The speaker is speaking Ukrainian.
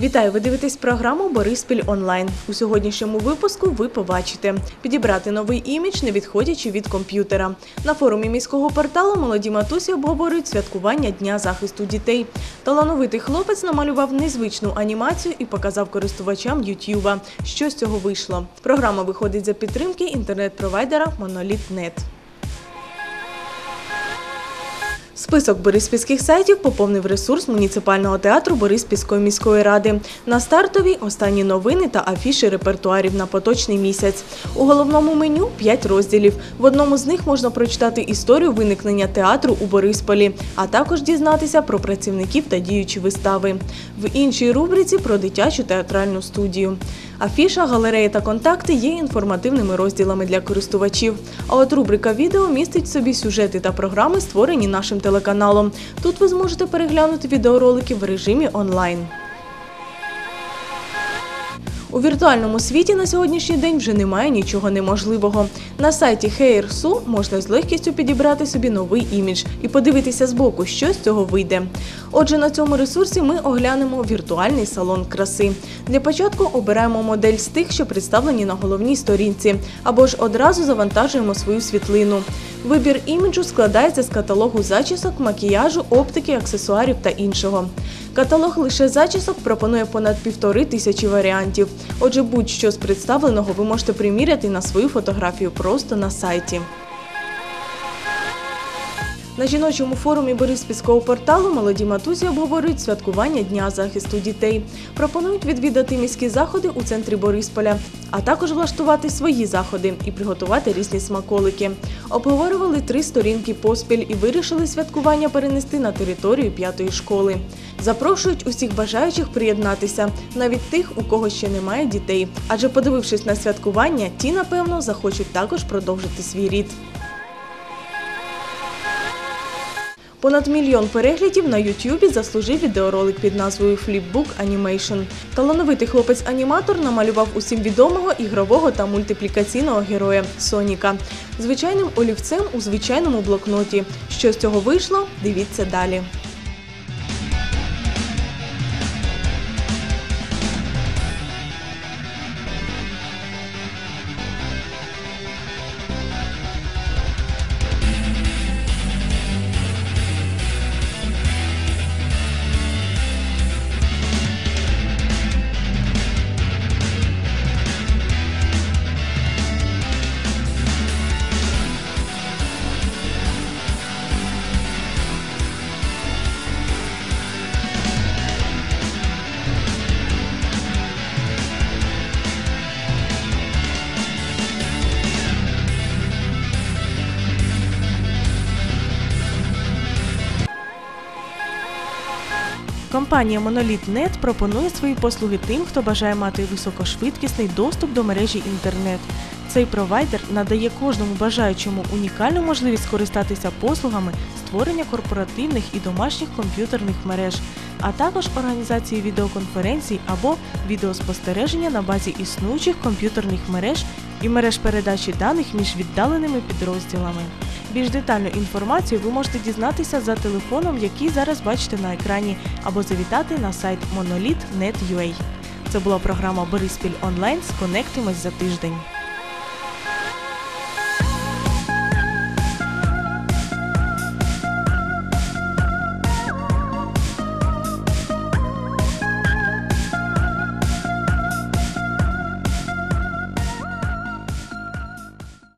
Вітаю! Ви дивитесь програму Бориспіль онлайн. У сьогоднішньому випуску ви побачите підібрати новий імідж, не відходячи від комп'ютера. На форумі міського порталу молоді матусі обговорюють святкування Дня захисту дітей. Талановитий хлопець намалював незвичну анімацію і показав користувачам Ютюба. Що з цього вийшло? Програма виходить за підтримки інтернет-провайдера Monolith.net. Список бориспільських сайтів поповнив ресурс муніципального театру Бориспільської міської ради. На стартовій останні новини та афіші репертуарів на поточний місяць. У головному меню п'ять розділів. В одному з них можна прочитати історію виникнення театру у Борисполі, а також дізнатися про працівників та діючі вистави. В іншій рубриці про дитячу театральну студію. Афіша, галереї та контакти є інформативними розділами для користувачів. А от рубрика відео містить в собі сюжети та програми, створені нашим телеканалом. Тут ви зможете переглянути відеоролики в режимі онлайн. У віртуальному світі на сьогоднішній день вже немає нічого неможливого. На сайті Hair.su можна з легкістю підібрати собі новий імідж і подивитися збоку, що з цього вийде. Отже, на цьому ресурсі ми оглянемо віртуальний салон краси. Для початку обираємо модель з тих, що представлені на головній сторінці, або ж одразу завантажуємо свою світлину. Вибір іміджу складається з каталогу зачісок, макіяжу, оптики, аксесуарів та іншого. Каталог лише зачісок пропонує понад півтори тисячі варіантів. Отже, будь-що з представленого ви можете приміряти на свою фотографію просто на сайті. На жіночому форумі Бориспільського порталу молоді матусі обговорюють святкування Дня захисту дітей. Пропонують відвідати міські заходи у центрі Борисполя, а також влаштувати свої заходи і приготувати різні смаколики. Обговорювали три сторінки поспіль і вирішили святкування перенести на територію п'ятої школи. Запрошують усіх бажаючих приєднатися, навіть тих, у кого ще немає дітей. Адже, подивившись на святкування, ті, напевно, захочуть також продовжити свій рід. Понад мільйон переглядів на Ютубі заслужив відеоролик під назвою Flipbook Animation. Талановитий хлопець-аніматор намалював усім відомого ігрового та мультиплікаційного героя Соніка звичайним олівцем у звичайному блокноті. Що з цього вийшло? Дивіться далі. Компанія Monolith.net пропонує свої послуги тим, хто бажає мати високошвидкісний доступ до мережі інтернет. Цей провайдер надає кожному бажаючому унікальну можливість скористатися послугами створення корпоративних і домашніх комп'ютерних мереж, а також організації відеоконференцій або відеоспостереження на базі існуючих комп'ютерних мереж і мереж передачі даних між віддаленими підрозділами. Більш детальну інформацію ви можете дізнатися за телефоном, який зараз бачите на екрані, або завітати на сайт monolith.net.ua. Це була програма Бориспіль онлайн. Сконектимось за тиждень.